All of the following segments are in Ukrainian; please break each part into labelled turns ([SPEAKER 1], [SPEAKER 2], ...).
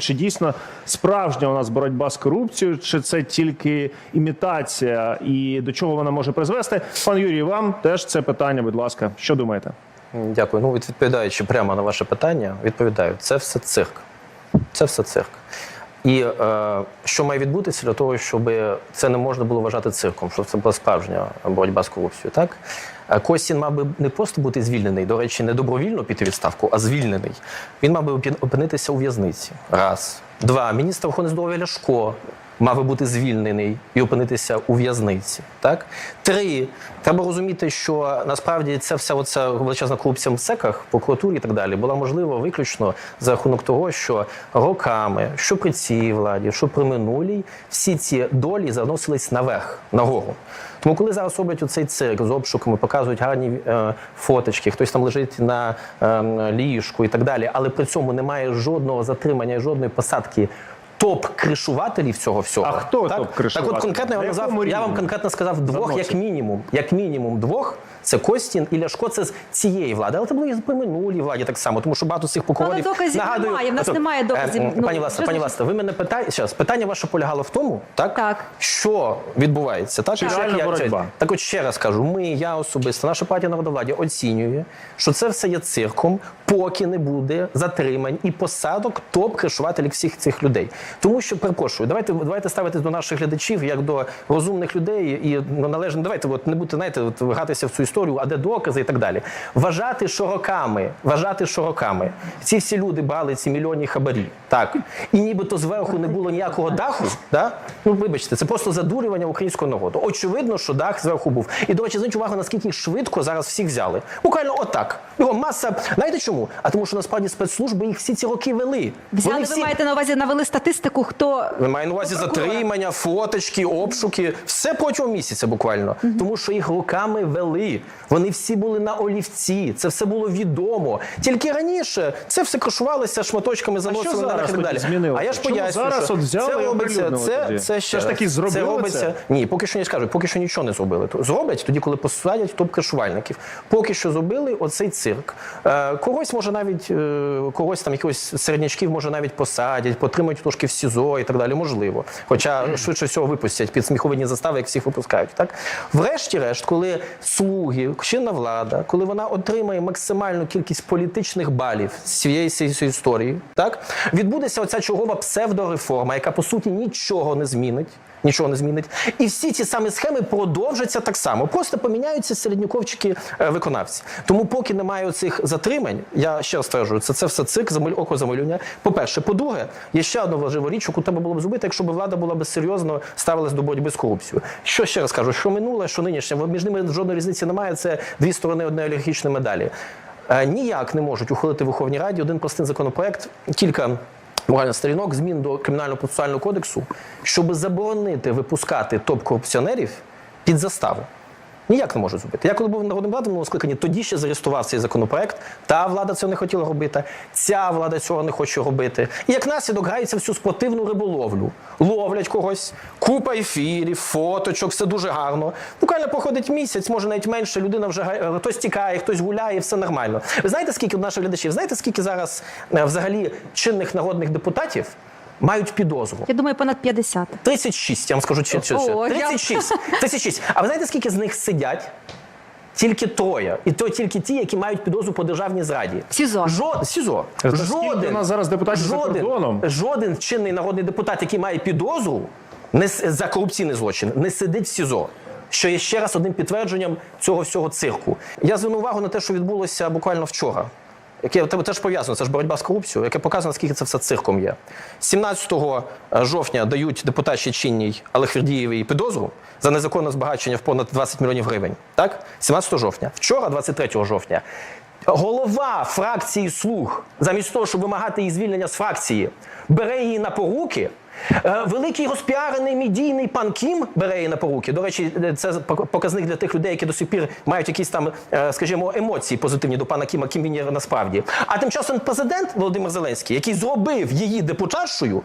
[SPEAKER 1] Чи дійсно справжня у нас боротьба з корупцією, чи це тільки імітація, і до чого вона може призвести? Пан Юрій, вам теж це питання, будь ласка, що думаєте?
[SPEAKER 2] Дякую. Ну, відповідаючи прямо на ваше питання, відповідаю, це все цирк. Це все цирк. І е, що має відбутися для того, щоб це не можна було вважати цирком, щоб це була справжня боротьба з корупцією, так? Е, Костін мав би не просто бути звільнений, до речі, не добровільно піти відставку, а звільнений. Він мав би опинитися у в'язниці. Раз. Два. Міністр охорони здоров'я Ляшко мав би бути звільнений і опинитися у в'язниці. Так? Три. Треба розуміти, що насправді ця вся оця величезна корупція в секах, прокуратурі і так далі була можлива виключно за рахунок того, що роками, що при цій владі, що при минулій, всі ці долі заносились наверх, нагору. Тому, коли зараз роблять оцей цирк з обшуками, показують гарні е, фоточки, хтось там лежить на е, ліжку і так далі, але при цьому немає жодного затримання жодної посадки. Топ-кришувателів цього всього.
[SPEAKER 1] А хто
[SPEAKER 2] так?
[SPEAKER 1] топ кришуватель
[SPEAKER 2] Так от конкретно я вам назвав, я вам конкретно сказав двох, як мінімум. Як мінімум двох. Це Костін і Ляшко, це з цієї влади. Але це було і при минулій владі так само, тому що багато цих прокурорів
[SPEAKER 3] Але доказів
[SPEAKER 2] нагадую,
[SPEAKER 3] немає, в нас
[SPEAKER 2] Ото,
[SPEAKER 3] немає доказів.
[SPEAKER 2] е,
[SPEAKER 3] Ну,
[SPEAKER 2] пані Власне, пані? Власне, ви мене питаєте. Зараз питання ваше полягало в тому, так,
[SPEAKER 3] Так.
[SPEAKER 2] що відбувається, так
[SPEAKER 1] Чи
[SPEAKER 2] Що
[SPEAKER 1] реальна
[SPEAKER 2] я-
[SPEAKER 1] боротьба?
[SPEAKER 2] так от ще раз кажу, ми, я особисто, наша партія народовладдя оцінює, що це все є цирком, поки не буде затримань і посадок топ-кришувателів всіх цих людей. Тому що перепрошую, давайте давайте ставитись до наших глядачів як до розумних людей і ну, належно. Давайте от не бути, знаєте, от гратися в цю історію, а де докази і так далі. Вважати, що роками, вважати, що роками ці всі люди брали ці мільйонні хабарі, так і нібито зверху не було ніякого даху. Да? Ну вибачте, це просто задурювання українського народу. Очевидно, що дах зверху був. І до речі, зверніть увагу, наскільки швидко зараз всіх взяли. Буквально отак. Його маса. Знаєте чому? А тому, що насправді спецслужби їх всі ці роки вели.
[SPEAKER 3] Взяли,
[SPEAKER 2] Вони
[SPEAKER 3] ви
[SPEAKER 2] всі...
[SPEAKER 3] маєте на увазі навели статистику, хто
[SPEAKER 2] Ви маю на увазі затримання, фоточки, обшуки, все протягом місяця буквально. Тому що їх руками вели. Вони всі були на олівці. Це все було відомо. Тільки раніше це все кришувалося шматочками, заносили
[SPEAKER 1] що
[SPEAKER 2] наверх і так далі.
[SPEAKER 1] змінилося?
[SPEAKER 2] А я ж
[SPEAKER 1] Чому
[SPEAKER 2] пояснюю,
[SPEAKER 1] зараз
[SPEAKER 2] що
[SPEAKER 1] от взяли
[SPEAKER 2] це робиться. Це,
[SPEAKER 1] тоді?
[SPEAKER 2] це ще
[SPEAKER 1] ж таки зробили
[SPEAKER 2] це робиться.
[SPEAKER 1] це?
[SPEAKER 2] Ні, поки що не скажу, поки що нічого не зробили. Зроблять тоді, коли посадять топ-кришувальників. Поки що зробили оцей цирк. Е, когось може навіть е, когось там якихось середнячків може навіть посадять, потримають трошки в СІЗО і так далі. Можливо. Хоча швидше всього випустять під сміховинні застави, як всіх випускають. Так врешті-решт, коли слуги, чинна влада, коли вона отримає максимальну кількість політичних балів з цієї цієї історії, так відбудеться оця чергова псевдореформа, яка по суті нічого не змінить. Нічого не змінить, і всі ці самі схеми продовжаться так само. Просто поміняються середньоковчики е, виконавці. Тому, поки немає цих затримань, я ще раз стверджую, це, це все цик, замаль, око замалювання. По-перше, по-друге, є ще одна важлива річ, яку треба було б зробити, якщо б влада була б серйозно ставилась до боротьби з корупцією. Що ще раз кажу, що минуле, що нинішнє, між ними жодної різниці немає. Це дві сторони однієї олігархічної медалі. Е, Ніяк не можуть ухвалити в Верховній Раді один простий законопроект, кілька буквально сторінок змін до кримінального процесуального кодексу, щоб заборонити випускати топ-корупціонерів під заставу. Ніяк не можуть зробити. Я коли був народним владом скликанні, тоді ще зареєстрував цей законопроект. Та влада цього не хотіла робити, ця влада цього не хоче робити. І як наслідок граються всю спортивну риболовлю. Ловлять когось, купа ефірів, фоточок, все дуже гарно. Буквально проходить місяць, може навіть менше, людина вже га- хтось тікає, хтось гуляє, все нормально. Ви знаєте, скільки от наших глядачів? Знаєте, скільки зараз е, взагалі чинних народних депутатів мають підозру?
[SPEAKER 3] я думаю, понад 50.
[SPEAKER 2] 36, я вам скажу чи, чи, чи.
[SPEAKER 3] О, я-
[SPEAKER 2] 36. 36. А ви знаєте, скільки з них сидять? Тільки троє. І то тільки ті, які мають підозру по державній зраді.
[SPEAKER 3] СІЗО.
[SPEAKER 2] Жод... СІЗО.
[SPEAKER 1] Та скільки у нас зараз депутатів за
[SPEAKER 2] жоден,
[SPEAKER 1] кордоном?
[SPEAKER 2] жоден чинний народний депутат, який має підозру не, с- за корупційний злочин, не сидить в СІЗО. Що є ще раз одним підтвердженням цього всього цирку. Я звернув увагу на те, що відбулося буквально вчора. Яке це теж пов'язано, це ж боротьба з корупцією, яке показує, наскільки це все цирком є. 17 жовтня дають депутатші чинній Алехвердієвій підозру за незаконне збагачення в понад 20 мільйонів гривень. Так? 17 жовтня. Вчора, 23 жовтня, голова фракції слуг, замість того, щоб вимагати її звільнення з фракції, бере її на поруки. Е, Великий розпіарений медійний пан Кім бере її на поруки. До речі, е, це показник для тих людей, які до сих пір мають якісь там, е, скажімо, емоції позитивні до пана Кіма, ким він є насправді. А тим часом президент Володимир Зеленський, який зробив її депутатшою,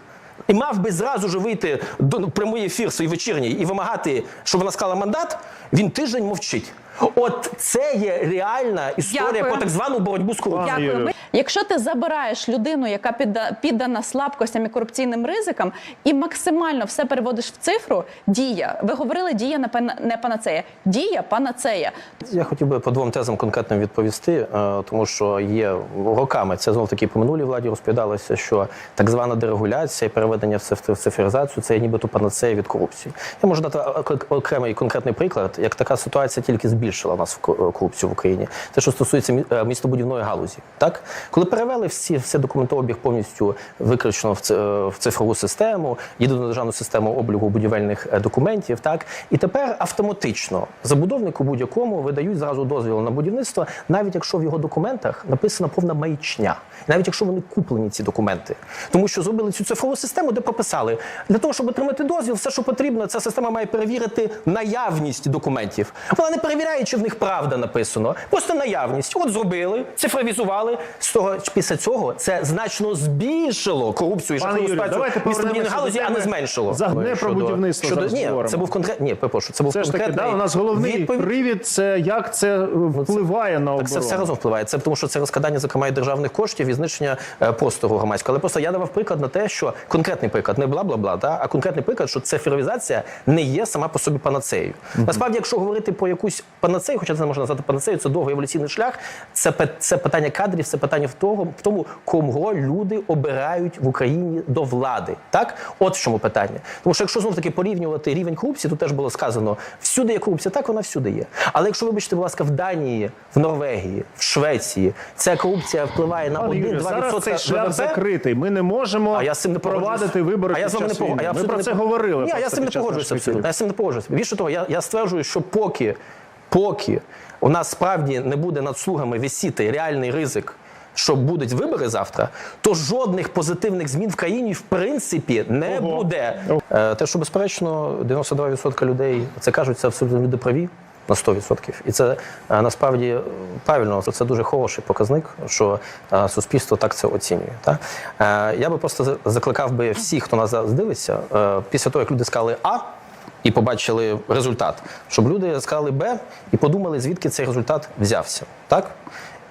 [SPEAKER 2] і мав би зразу ж вийти до ну, прямий ефір свій вечірній і вимагати, щоб вона склала мандат, він тиждень мовчить. От це є реальна історія
[SPEAKER 3] Дякую.
[SPEAKER 2] про так звану боротьбу з корупцією.
[SPEAKER 3] Дякую.
[SPEAKER 4] Якщо ти забираєш людину, яка підда- піддана слабкостям і корупційним ризикам, і максимально все переводиш в цифру, дія. Ви говорили, дія не пана- не панацея. Дія панацея.
[SPEAKER 2] Я хотів би по двом тезам конкретно відповісти, е, тому що є роками це знов таки по минулій владі розповідалося, що так звана дерегуляція і переведення в циф- в цифровізацію це є нібито панацея від корупції. Я можу дати ок- окремий конкретний приклад, як така ситуація тільки збільшила нас в корупцію в Україні. Те, що стосується е, містобудівної галузі, так коли перевели всі все документообіг повністю виключно в е, цифрову систему, єдину державну систему обліку будівельних е, документів, так і тепер автоматично забудовнику будь-якому видають зразу дозвіл на будівництво, навіть якщо в його документах написана повна маячня, навіть якщо вони куплені ці документи, тому що зробили цю цифрову систему, де прописали для того, щоб отримати дозвіл, все, що потрібно, ця система має перевірити наявність документів. Вона не перевіряє, чи в них правда написано, просто наявність. От зробили, цифровізували. З того після цього це значно збільшило корупцію і
[SPEAKER 1] Пане
[SPEAKER 2] жахливу
[SPEAKER 1] Юрію, давайте
[SPEAKER 2] галузі, а не
[SPEAKER 1] теми
[SPEAKER 2] зменшило.
[SPEAKER 1] загне про будівництво
[SPEAKER 2] щодо-
[SPEAKER 1] зараз
[SPEAKER 2] ні,
[SPEAKER 1] говоримо.
[SPEAKER 2] це був конкретний. Ні, перепрошую, це був
[SPEAKER 1] Це ж таки,
[SPEAKER 2] конкретний.
[SPEAKER 1] да, у нас головний
[SPEAKER 2] відповідь.
[SPEAKER 1] привід це як це е, впливає на
[SPEAKER 2] Так
[SPEAKER 1] оборону.
[SPEAKER 2] це все разом впливає. Це тому, що це розкрадання, зокрема, і державних коштів і знищення е, простору громадського. Але просто я давав приклад на те, що конкретний приклад, не бла бла бла, да, а конкретний приклад, що цифровізація не є сама по собі панацеєю. Насправді, якщо говорити про якусь панацею, хоча це не можна назвати панацею, це довгий еволюційний шлях. Це це питання кадрів, це питання в того, в тому, кого люди обирають в Україні до влади. Так, от в чому питання. Тому що якщо знов таки порівнювати рівень корупції, тут теж було сказано, всюди є корупція, так вона всюди є. Але якщо вибачте, будь ласка, в Данії, в Норвегії, в Швеції ця корупція впливає на
[SPEAKER 1] Пане Юрію,
[SPEAKER 2] 1-2%
[SPEAKER 1] цей шлях
[SPEAKER 2] ВВП,
[SPEAKER 1] закритий. Ми не можемо
[SPEAKER 2] а я з цим не
[SPEAKER 1] провадити вибори
[SPEAKER 2] А я з вами не
[SPEAKER 1] час
[SPEAKER 2] пог-
[SPEAKER 1] війни.
[SPEAKER 2] а я
[SPEAKER 1] Ми про це говорили.
[SPEAKER 2] Ні, я з цим не погоджуюся абсолютно. Я з цим не погоджуюся. Більше того, я, я стверджую, що поки, поки у нас справді не буде над слугами висіти реальний ризик. Що будуть вибори завтра, то жодних позитивних змін в країні в принципі не
[SPEAKER 1] Ого.
[SPEAKER 2] буде. Е, Те, що безперечно, 92% людей це кажуть, це абсолютно люди праві на 100%. І це е, насправді е, правильно, це дуже хороший показник, що суспільство так це оцінює. Так? Я би просто закликав би всіх, хто нас зараз дивиться, після того, як люди сказали А. І побачили результат, щоб люди сказали Б і подумали, звідки цей результат взявся. Так?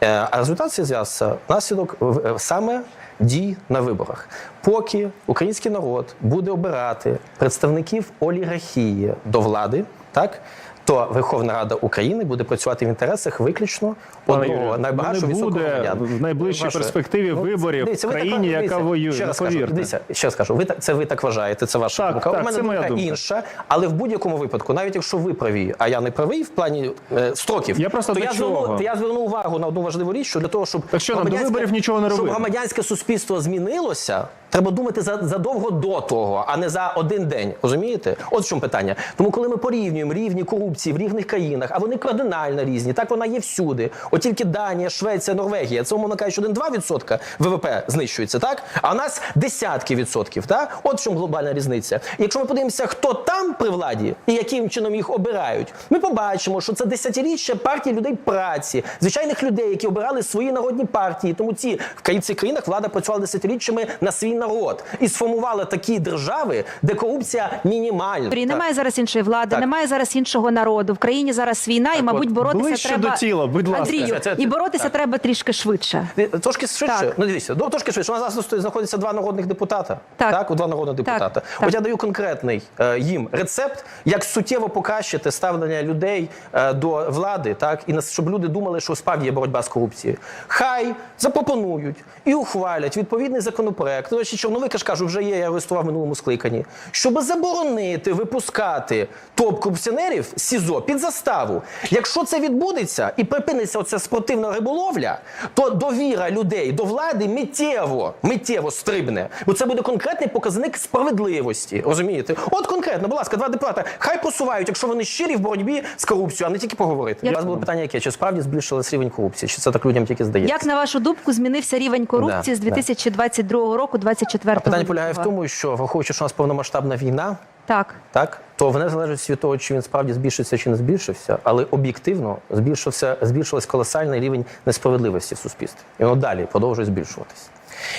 [SPEAKER 2] Е, А результат цей взявся внаслідок в- е, саме дій на виборах. Поки український народ буде обирати представників олігархії до влади, так? То Верховна Рада України буде працювати в інтересах виключно одного
[SPEAKER 1] Юрію,
[SPEAKER 2] найбагатшого високого
[SPEAKER 1] буде
[SPEAKER 2] громадян.
[SPEAKER 1] в найближчій
[SPEAKER 2] Ваше-
[SPEAKER 1] перспективі виборів в
[SPEAKER 2] дивіться, ви
[SPEAKER 1] країні,
[SPEAKER 2] так-
[SPEAKER 1] яка
[SPEAKER 2] дивіться,
[SPEAKER 1] воює.
[SPEAKER 2] Ще раз кажу,
[SPEAKER 1] повірте.
[SPEAKER 2] дивіться, ще раз кажу, ви так- це ви так вважаєте, це ваша
[SPEAKER 1] Так,
[SPEAKER 2] думка.
[SPEAKER 1] так,
[SPEAKER 2] У мене
[SPEAKER 1] це моя
[SPEAKER 2] думка
[SPEAKER 1] думка.
[SPEAKER 2] інша, але в будь-якому випадку, навіть якщо ви праві, а я не правий в плані е, строків,
[SPEAKER 1] Я просто
[SPEAKER 2] то
[SPEAKER 1] до
[SPEAKER 2] я
[SPEAKER 1] чого?
[SPEAKER 2] зверну, то я зверну увагу на одну важливу річ, що для того, щоб
[SPEAKER 1] Так що нам, до
[SPEAKER 2] громадянське-
[SPEAKER 1] виборів нічого не
[SPEAKER 2] щоб
[SPEAKER 1] робити?
[SPEAKER 2] громадянське суспільство змінилося. Треба думати за задовго до того, а не за один день. Розумієте? От в чому питання. Тому, коли ми порівнюємо рівні корупції в різних країнах, а вони кардинально різні, так вона є всюди. От тільки Данія, Швеція, Норвегія, це умовно кажучи, 1-2% ВВП знищується, так? А у нас десятки відсотків. Так? От в чому глобальна різниця. Якщо ми подивимося, хто там при владі і яким чином їх обирають, ми побачимо, що це десятиріччя партії людей праці, звичайних людей, які обирали свої народні партії. Тому ці в цих країнах влада працювала десятиріччями на свій народ і сформувала такі держави, де корупція мінімальна. Так.
[SPEAKER 3] немає зараз іншої влади,
[SPEAKER 2] Так.
[SPEAKER 3] немає зараз іншого народу. В країні зараз війна, і, мабуть,
[SPEAKER 2] от,
[SPEAKER 3] боротися
[SPEAKER 1] ближче
[SPEAKER 3] треба
[SPEAKER 1] до тіла, будь ласка.
[SPEAKER 3] Андрію,
[SPEAKER 2] Це- це-
[SPEAKER 3] і боротися треба трішки швидше.
[SPEAKER 2] Трошки швидше.
[SPEAKER 3] Так.
[SPEAKER 2] Ну дивіться, ну, трошки швидше. У нас зараз знаходиться два народних депутата.
[SPEAKER 3] Так.
[SPEAKER 2] у два народних депутата.
[SPEAKER 3] так.
[SPEAKER 2] От я даю конкретний е, їм рецепт, як суттєво покращити ставлення людей е, до влади, так і нас- щоб люди думали, що справді є боротьба з корупцією. Хай запропонують і ухвалять відповідний законопроект. До речі, Чорновик, я ж кажу, вже є, я реєстрував в минулому скликанні, щоб заборонити випускати топ-корупціонерів СІЗО під заставу. Якщо це відбудеться і припиниться оця спортивна риболовля, то довіра людей до влади миттєво, миттєво стрибне. Бо це буде конкретний показник справедливості. Розумієте? От конкретно, будь ласка, два депутати. Хай просувають, якщо вони щирі в боротьбі з корупцією, а не тільки поговорити. У вас було питання, яке чи справді збільшилось рівень корупції? Чи це так людям тільки здається?
[SPEAKER 3] Як на вашу думку змінився рівень корупції
[SPEAKER 2] Да,
[SPEAKER 3] з 2022 року, 24
[SPEAKER 2] Питання полягає в тому, що враховуючи, що у нас повномасштабна війна,
[SPEAKER 3] Так.
[SPEAKER 2] так то в незалежності від того, чи він справді збільшився чи не збільшився, але об'єктивно збільшився збільшилась колосальний рівень несправедливості в суспільстві, і воно далі продовжує збільшуватись.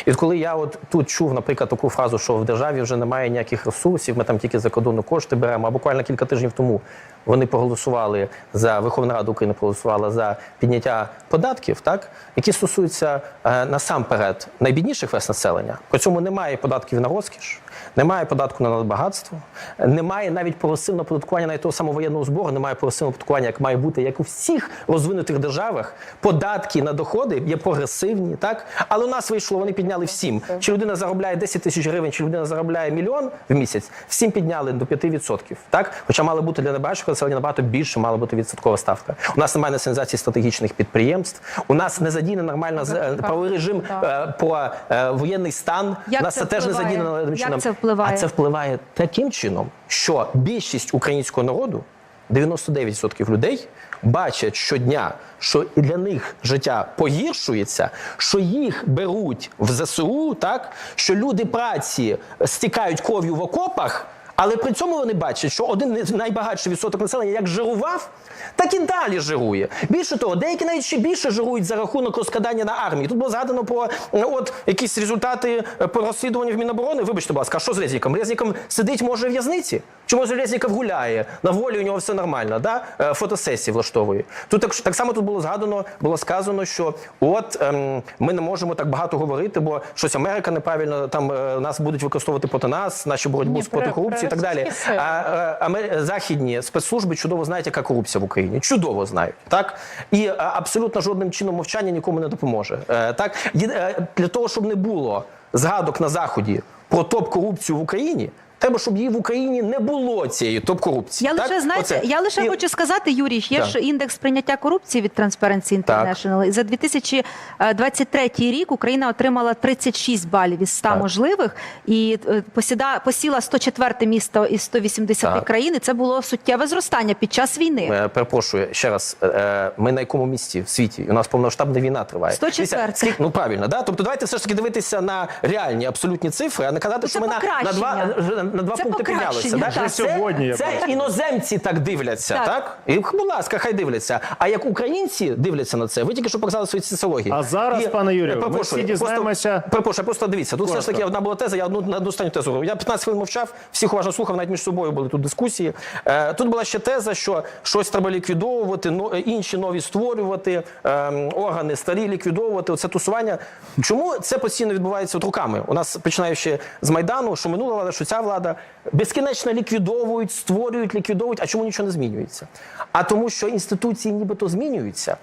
[SPEAKER 2] І от коли я от тут чув, наприклад, таку фразу, що в державі вже немає ніяких ресурсів, ми там тільки за кордону кошти беремо, а буквально кілька тижнів тому вони проголосували за Верховна Рада України проголосувала за підняття податків, так які стосуються е, насамперед найбідніших верст населення. При цьому немає податків на розкіш, немає податку на надбагатство, немає навіть прогресивного оподаткування навіть того самого воєнного збору, немає прогресивного оподаткування, як має бути, як у всіх розвинутих державах. Податки на доходи є прогресивні, так але у нас вийшло, вони підняли всім. Чи людина заробляє 10 тисяч гривень, чи людина заробляє мільйон в місяць, всім підняли до 5%. Так, хоча мало бути для небагатшого населення набагато більше, мала бути відсоткова ставка. У нас немає націоналізації стратегічних підприємств. У нас не задіяний нормально е, правовий режим е, по е, воєнний стан.
[SPEAKER 3] Як
[SPEAKER 2] у нас
[SPEAKER 3] це
[SPEAKER 2] це теж не задіяно чином.
[SPEAKER 3] це впливає?
[SPEAKER 2] А це впливає таким чином, що більшість українського народу, 99% людей, бачать щодня, що для них життя погіршується, що їх беруть в ЗСУ, так що люди праці стікають кров'ю в окопах. Але при цьому вони бачать, що один найбагатший відсоток населення як жирував, так і далі жирує. Більше того, деякі навіть ще більше жирують за рахунок розкрадання на армії. Тут було згадано про е, от якісь результати е, по розслідуванню в Міноборони. Вибачте, будь ласка, а що з Резніком? Резніком сидить, може, в в'язниці? Чи може Резніков гуляє? На волі у нього все нормально, да? Е, фотосесії влаштовує. Тут так, так само тут було згадано, було сказано, що от ем, ми не можемо так багато говорити, бо щось Америка неправильно там е, нас будуть використовувати проти нас, наші боротьбу з проти корупції і так далі.
[SPEAKER 4] сили.
[SPEAKER 2] А, е, західні спецслужби чудово знають, яка корупція в Україні. Чудово знають, так і е, абсолютно жодним чином мовчання нікому не допоможе. Е, Так Є- е, для того, щоб не було згадок на заході про топ-корупцію в Україні. Треба, щоб її в Україні не було цієї топ-корупції.
[SPEAKER 3] Я
[SPEAKER 2] так?
[SPEAKER 3] лише знаєте,
[SPEAKER 2] Оце.
[SPEAKER 3] я лише
[SPEAKER 2] І-
[SPEAKER 3] хочу сказати, Юрій, є
[SPEAKER 2] Так.
[SPEAKER 3] ж індекс прийняття корупції від Transparency. International. І За 2023 рік Україна отримала 36 балів із 100
[SPEAKER 2] Так.
[SPEAKER 3] можливих і е, посіда посіла 104 місто із 180
[SPEAKER 2] Так.
[SPEAKER 3] країн. І це було суттєве зростання під час війни.
[SPEAKER 2] Е, Перепрошую ще раз. е, е, Ми на якому місці в світі? У нас повномасштабна війна триває.
[SPEAKER 3] 104.
[SPEAKER 2] Дивіться, скільки- Ну правильно, да. Тобто давайте все ж таки дивитися на реальні абсолютні цифри, а не казати,
[SPEAKER 3] Ну,
[SPEAKER 2] що ми на, на два. На два
[SPEAKER 3] Це
[SPEAKER 2] пункти піднялися.
[SPEAKER 3] покращення, так.
[SPEAKER 1] Вже сьогодні, я
[SPEAKER 2] це, іноземці так дивляться,
[SPEAKER 3] Так.
[SPEAKER 2] так. І будь ласка, хай дивляться. А як українці дивляться на це, ви тільки що показали свої соціології.
[SPEAKER 1] А зараз, пане Юрію,
[SPEAKER 2] е,
[SPEAKER 1] ми всі дізнаємося-
[SPEAKER 2] Просто, перепрошую, просто дивіться. Тут все ж таки одна була теза, я одну на одну останню тезу говорю. Я 15 хвилин мовчав, всіх уважно слухав, навіть між собою були тут дискусії. Е, тут була ще теза, що щось треба ліквідовувати, но, е, інші нові створювати, е, органи старі ліквідовувати. Оце тусування. Чому це постійно відбувається от руками? У нас починаючи з майдану, що минула влада, що ця влада безкінечно ліквідовують, створюють, ліквідовують. А чому нічого не змінюється? А тому, що інституції нібито змінюються.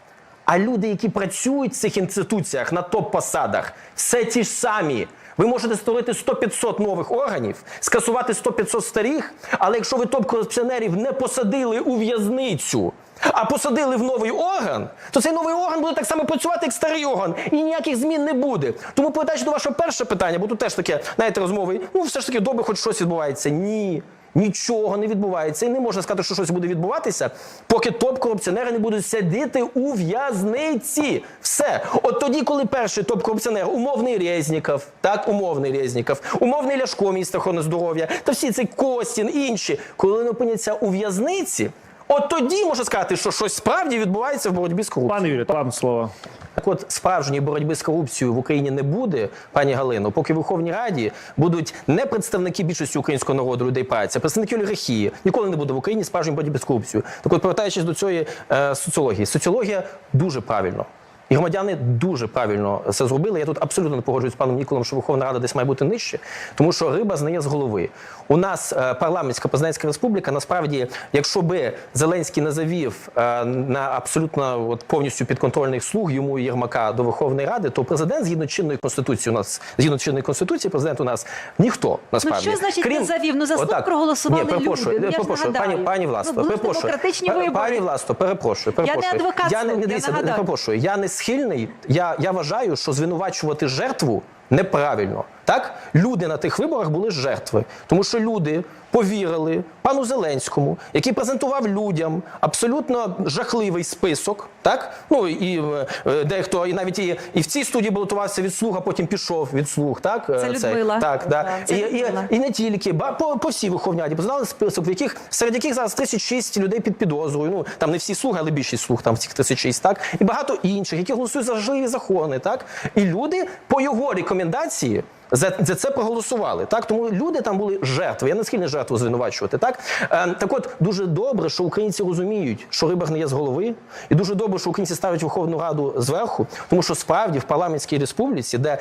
[SPEAKER 2] А люди, які працюють в цих інституціях на топ-посадах, все ті ж самі. Ви можете створити 100-500 нових органів, скасувати 100-500 старих, але якщо ви топ-корупціонерів не посадили у в'язницю, а посадили в новий орган, то цей новий орган буде так само працювати, як старий орган, і ніяких змін не буде. Тому повертаючи до вашого першого питання, бо тут теж таке, знаєте, розмови, ну все ж таки добре, хоч щось відбувається. Ні. Нічого не відбувається, і не можна сказати, що щось буде відбуватися, поки топ-корупціонери не будуть сидіти у в'язниці. Все. От тоді, коли перший топ-корупціонер, умовний Резніков, так, умовний Резніков, умовний Ляшко, міністр охорони здоров'я, та всі ці Костін, інші, коли вони опиняться у в'язниці, от тоді можна сказати, що щось справді відбувається в боротьбі з корупцією.
[SPEAKER 1] Пане Юрію, вам слово.
[SPEAKER 2] Так от справжньої боротьби з корупцією в Україні не буде, пані Галино, поки в Верховній Раді будуть не представники більшості українського народу, людей праці, а представники олігархії. Ніколи не буде в Україні справжньої боротьби з корупцією. Так от, повертаючись до цієї е, соціології, соціологія дуже правильно. І громадяни дуже правильно це зробили. Я тут абсолютно не погоджуюсь з паном Ніколом, що Верховна Рада десь має бути нижче, тому що риба знає з голови. У нас е, парламентська президентська республіка. Насправді, якщо би Зеленський не завів е, на абсолютно от, повністю підконтрольних слуг йому і Єрмака до Верховної Ради, то президент згідно чинної конституції у нас згідно чинної конституції, президент у нас ніхто насправді.
[SPEAKER 3] Ну, що значить не завів? Ну, за слуг
[SPEAKER 2] Отак.
[SPEAKER 3] проголосували
[SPEAKER 2] Ні, перепрошую,
[SPEAKER 3] люди. Ну, я
[SPEAKER 2] перепрошую, пані, пані Власто,
[SPEAKER 3] Ну,
[SPEAKER 2] перепрошую.
[SPEAKER 3] демократичні
[SPEAKER 2] Па-
[SPEAKER 3] вибори.
[SPEAKER 2] Пані Власто, перепрошую,
[SPEAKER 3] не адвокат
[SPEAKER 2] я не, не
[SPEAKER 3] я
[SPEAKER 2] дивіться,
[SPEAKER 3] нагадаю.
[SPEAKER 2] перепрошую. Я не схильний. Я, я вважаю, що звинувачувати жертву неправильно. Так, люди на тих виборах були жертви, тому що люди повірили пану Зеленському, який презентував людям абсолютно жахливий список, так? Ну і е, е, дехто, і навіть і, і в цій студії балотувався від слуг, а потім пішов від слуг. Так,
[SPEAKER 3] Це
[SPEAKER 2] Е, цей.
[SPEAKER 3] Людмила.
[SPEAKER 2] Так, да.
[SPEAKER 3] Це
[SPEAKER 2] і, і,
[SPEAKER 3] Людмила.
[SPEAKER 2] і не тільки, ба по, по всій Верховній Раді познали список, в яких серед яких зараз 36 людей під підозрою. Ну там не всі слуги, але більшість слуг там в цих 36, так і багато інших, які голосують за важливі закони, так і люди по його рекомендації. За, за це проголосували. Так тому люди там були жертви. Я не схильний жертву звинувачувати. Так е, так, от дуже добре, що українці розуміють, що рибах не є з голови, і дуже добре, що українці ставлять Верховну Раду зверху, тому що справді в парламентській республіці, де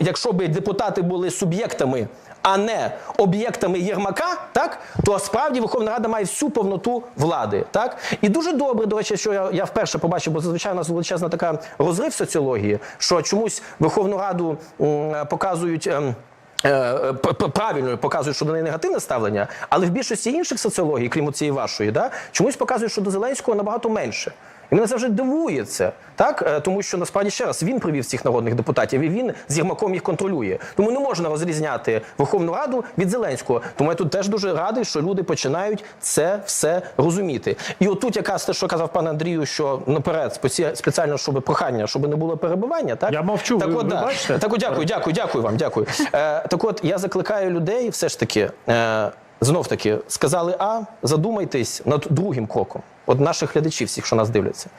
[SPEAKER 2] якщо б депутати були суб'єктами, а не об'єктами Єрмака, так то справді Верховна Рада має всю повноту влади. Так і дуже добре, до речі, що я, я вперше побачив, бо зазвичай у нас величезна така розрив соціології, що чомусь Верховну Раду м, показують. Ем, е, Правильно показують, що до неї негативне ставлення, але в більшості інших соціологій, крім цієї вашої, да, чомусь показують, що до Зеленського набагато менше. І мене вже дивує це, так? Е, Тому що насправді ще раз він привів цих народних депутатів, і він з Єрмаком їх контролює. Тому не можна розрізняти Верховну Раду від Зеленського. Тому я тут теж дуже радий, що люди починають це все розуміти. І отут якраз те, що казав пан Андрію, що наперед спеці- спеціально, щоб прохання, щоб не було перебивання. Так
[SPEAKER 1] Я мовчу,
[SPEAKER 2] Так,
[SPEAKER 1] ви-
[SPEAKER 2] от,
[SPEAKER 1] ви
[SPEAKER 2] да.
[SPEAKER 1] бачите?
[SPEAKER 2] Так, от, дякую, дякую, дякую вам, дякую. Е, так от я закликаю людей, все ж таки, е, знов таки, сказали А, задумайтесь над другим кроком. От наших глядачів, всіх, що нас дивляться.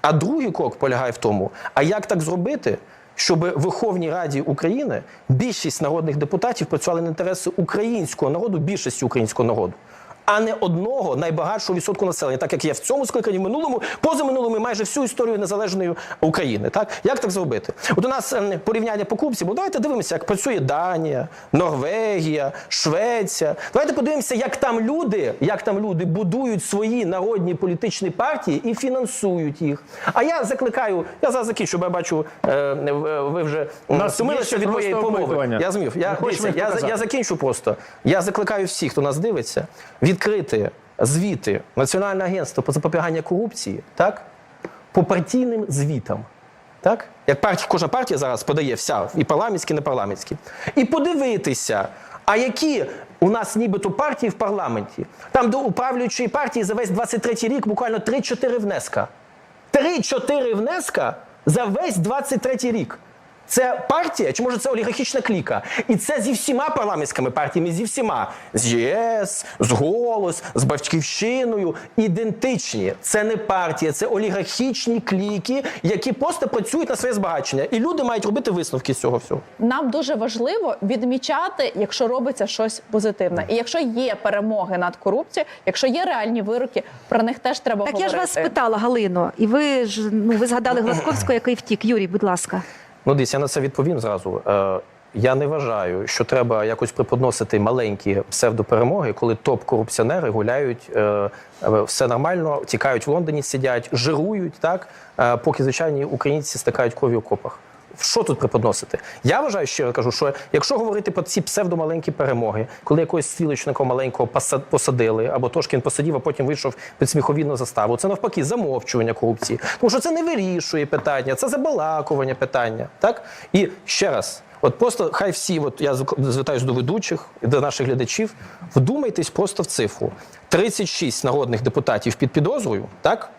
[SPEAKER 2] А другий крок полягає в тому, а як так зробити, щоб в Верховній Раді України більшість народних депутатів працювали на інтереси українського народу, більшості українського народу. А не одного найбагатшого відсотку населення, так як є в цьому скликанні, в минулому, позаминулому і майже всю історію незалежної України. Так як так зробити? От у нас ем, порівняння по корупції, бо давайте дивимося, як працює Данія, Норвегія, Швеція. Давайте подивимося, як там люди, як там люди будують свої народні політичні партії і фінансують їх. А я закликаю, я зараз закінчу, бо я бачу, е, ви ви вже
[SPEAKER 1] є
[SPEAKER 2] від моєї помови. Я змів. Я, я, я закінчу просто. Я закликаю всіх, хто нас дивиться, відкрити звіти Національного агентства по запобігання корупції, так? По партійним звітам. Так? Як партія, кожна партія зараз подає вся, і парламентські, і непарламентські. І подивитися, а які у нас нібито партії в парламенті, там до управлюючої партії за весь 23 рік буквально 3-4 внеска. 3-4 внеска за весь 23 рік. Це партія, чи може це олігархічна кліка? І це зі всіма парламентськими партіями, зі всіма з ЄС, з Голос, з Батьківщиною ідентичні. Це не партія, це олігархічні кліки, які просто працюють на своє збагачення. І люди мають робити висновки з цього всього.
[SPEAKER 4] Нам дуже важливо відмічати, якщо робиться щось позитивне. І якщо є перемоги над корупцією, якщо є реальні вироки, про них теж треба
[SPEAKER 3] Так
[SPEAKER 4] говорити.
[SPEAKER 3] я ж вас спитала, Галино, і ви ж ну ви згадали Глазковського, який втік. Юрій, будь ласка.
[SPEAKER 2] Ну, дивіться, я на це відповім зразу. Е, я не вважаю, що треба якось преподносити маленькі псевдоперемоги, коли топ-корупціонери гуляють, е, е, все нормально, тікають в Лондоні, сидять, жирують, так, поки звичайні українці стикають кров'ю в окопах. Що тут преподносити? Я вважаю, щиро кажу, що якщо говорити про ці псевдомаленькі перемоги, коли якогось стрілочника маленького поса- посадили, або трошки він посадів, а потім вийшов під сміховільну заставу, це навпаки замовчування корупції. Тому що це не вирішує питання, це забалакування питання. Так? І ще раз. От просто хай всі, от я звертаюсь до ведучих і до наших глядачів, вдумайтесь просто в цифру: 36 народних депутатів під підозрою, так?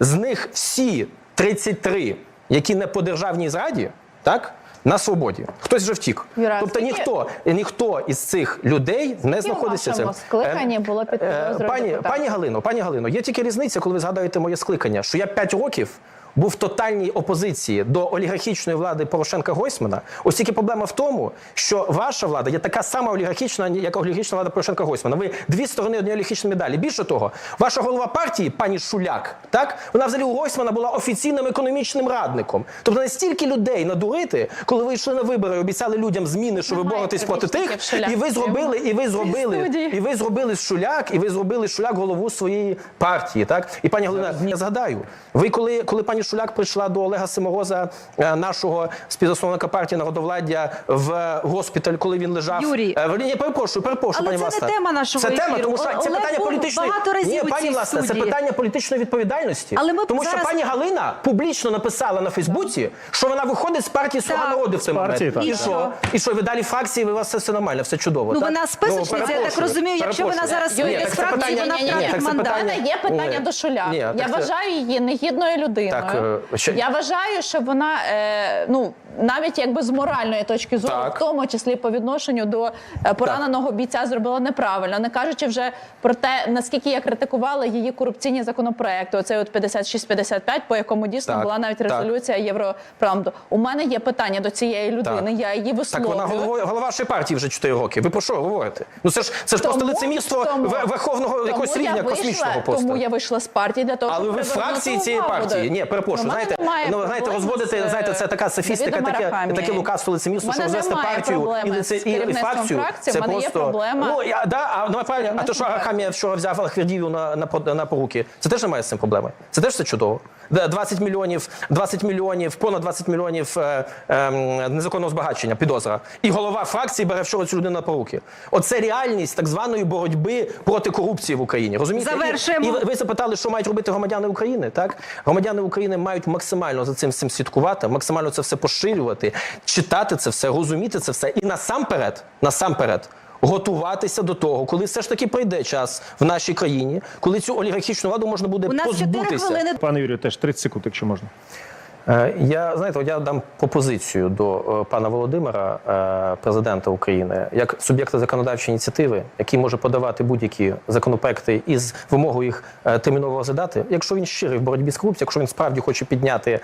[SPEAKER 2] З них всі 33, які не по державній зраді, так? На свободі. Хтось вже втік.
[SPEAKER 4] Юра,
[SPEAKER 2] тобто
[SPEAKER 4] скільки-
[SPEAKER 2] ніхто, ніхто із цих людей не знаходиться
[SPEAKER 4] в скликання
[SPEAKER 2] Е,
[SPEAKER 4] було під
[SPEAKER 2] е,
[SPEAKER 4] підозрою
[SPEAKER 2] Пані,
[SPEAKER 4] депутатів?
[SPEAKER 2] пані Галино, пані Галино, є тільки різниця, коли ви згадуєте моє скликання, що я 5 років був в тотальній опозиції до олігархічної влади Порошенка Гойсмана. Ось тільки проблема в тому, що ваша влада є така сама олігархічна, як олігархічна влада Порошенка Гойсмана. Ви дві сторони однієї олігархічної медалі. Більше того, ваша голова партії, пані Шуляк, так вона взагалі у Гойсмана була офіційним економічним радником. Тобто настільки людей надурити, коли ви йшли на вибори, обіцяли людям зміни, що ви боретесь проти тих, і ви зробили, і ви зробили, і ви зробили Шуляк, і ви зробили Шуляк голову своєї партії. Так і пані Галина, я згадаю, ви коли, коли пані Шуляк прийшла до Олега Симороза, е, нашого співзасновника партії народовладдя, в госпіталь, коли він лежав.
[SPEAKER 3] Юрій.
[SPEAKER 2] Е, в- Ні, перепрошую, перепрошую,
[SPEAKER 3] Але
[SPEAKER 2] пані
[SPEAKER 3] це не тема нашого
[SPEAKER 2] Це тема, тому що це питання політичної
[SPEAKER 3] багато разів
[SPEAKER 2] Ні, пані
[SPEAKER 3] цій
[SPEAKER 2] Власна, це питання політичної відповідальності.
[SPEAKER 3] Але ми
[SPEAKER 2] тому що
[SPEAKER 3] зараз-
[SPEAKER 2] пані Галина публічно написала на Фейсбуці, що вона виходить з партії Слуга
[SPEAKER 3] Так.
[SPEAKER 2] народу в цей
[SPEAKER 1] партії,
[SPEAKER 2] момент.
[SPEAKER 1] так.
[SPEAKER 2] І що? І що ви далі фракції, ви у вас все, все нормально, все чудово.
[SPEAKER 3] Ну,
[SPEAKER 2] так?
[SPEAKER 3] вона списочниця, я так розумію, якщо вона зараз вийде з фракції, вона втратить мандат.
[SPEAKER 4] Є питання до Шуляк. Я вважаю її негідною людиною.
[SPEAKER 2] Так, е, ще-
[SPEAKER 4] Я вважаю, що вона е, ну навіть якби з моральної точки зору,
[SPEAKER 2] Так.
[SPEAKER 4] в тому числі по відношенню до е, пораненого бійця, зробила неправильно, не кажучи вже про те, наскільки я критикувала її корупційні законопроекти. Оцей от 56-55, по якому дійсно
[SPEAKER 2] Так,
[SPEAKER 4] була навіть
[SPEAKER 2] так.
[SPEAKER 4] резолюція Європарламенту. У мене є питання до цієї людини.
[SPEAKER 2] Так.
[SPEAKER 4] Я її
[SPEAKER 2] Так вона голова, голова вашої партії вже 4 роки. Ви про що говорите? Ну це ж це ж просто
[SPEAKER 4] Тому-
[SPEAKER 2] лицемірство
[SPEAKER 4] тому-
[SPEAKER 2] верховного
[SPEAKER 4] тому
[SPEAKER 2] якогось рівня
[SPEAKER 4] вийшла-
[SPEAKER 2] космічного просто.
[SPEAKER 4] Тому я вийшла з партії для того,
[SPEAKER 2] Але ви фракції цієї партії. Ні, перепрошую. Знаєте, ну знаєте, розводити,
[SPEAKER 4] з,
[SPEAKER 2] знаєте, це така софістика, таке, таке лукавство лицемірство,
[SPEAKER 4] У
[SPEAKER 2] що
[SPEAKER 4] мене
[SPEAKER 2] розвести партію і, лице, і, і
[SPEAKER 4] фракції,
[SPEAKER 2] Це просто
[SPEAKER 4] проблема
[SPEAKER 2] ну я да, а ну правильно, а то що Арахамія вчора взяв Ахвердію на, на на поруки. Це теж немає з цим проблеми. Це теж все чудово. 20 мільйонів, 20 мільйонів, понад 20 мільйонів е, е, незаконного збагачення, підозра. І голова фракції бере вчора цю людину на поруки. Оце реальність так званої боротьби проти корупції в Україні. Розумієте? І- І, ви- ви запитали, що мають робити громадяни України. Так, громадяни України мають максимально за цим всім слідкувати, максимально це все поширювати, читати це все, розуміти це все, і насамперед, насамперед. Готуватися до того, коли все ж таки прийде час в нашій країні, коли цю олігархічну владу можна буде
[SPEAKER 3] У нас 4
[SPEAKER 2] позбутися.
[SPEAKER 3] хвилини.
[SPEAKER 1] Пане Юрію, теж 30 секунд, якщо можна.
[SPEAKER 2] Е, Я знаєте, я дам пропозицію до е, пана Володимира, е, президента України, як суб'єкта законодавчої ініціативи, який може подавати будь-які законопроекти із вимогою їх терміново розглядати. Якщо він щирий в боротьбі з корупцією, якщо він справді хоче підняти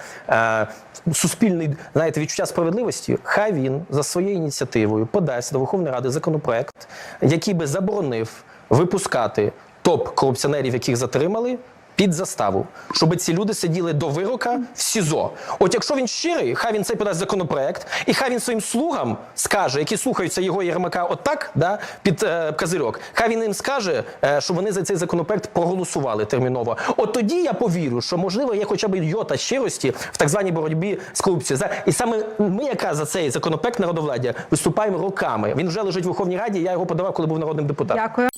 [SPEAKER 2] суспільний знаєте, відчуття справедливості, хай він за своєю ініціативою подасть до Верховної Ради законопроект, який би заборонив випускати топ корупціонерів, яких затримали під заставу, щоб ці люди сиділи до вирока в СІЗО. От якщо він щирий, хай він цей подасть законопроект, і хай він своїм слугам скаже, які слухаються його Єрмака отак, да, під е, козирьок, хай він їм скаже, е, щоб вони за цей законопроект проголосували терміново. От тоді я повірю, що можливо є хоча б йота щирості в так званій боротьбі з корупцією. За- І саме ми, якраз за цей законопроект народовладдя, виступаємо роками. Він вже лежить в Верховній Раді. Я його подавав, коли був народним депутатом.
[SPEAKER 3] Дякую.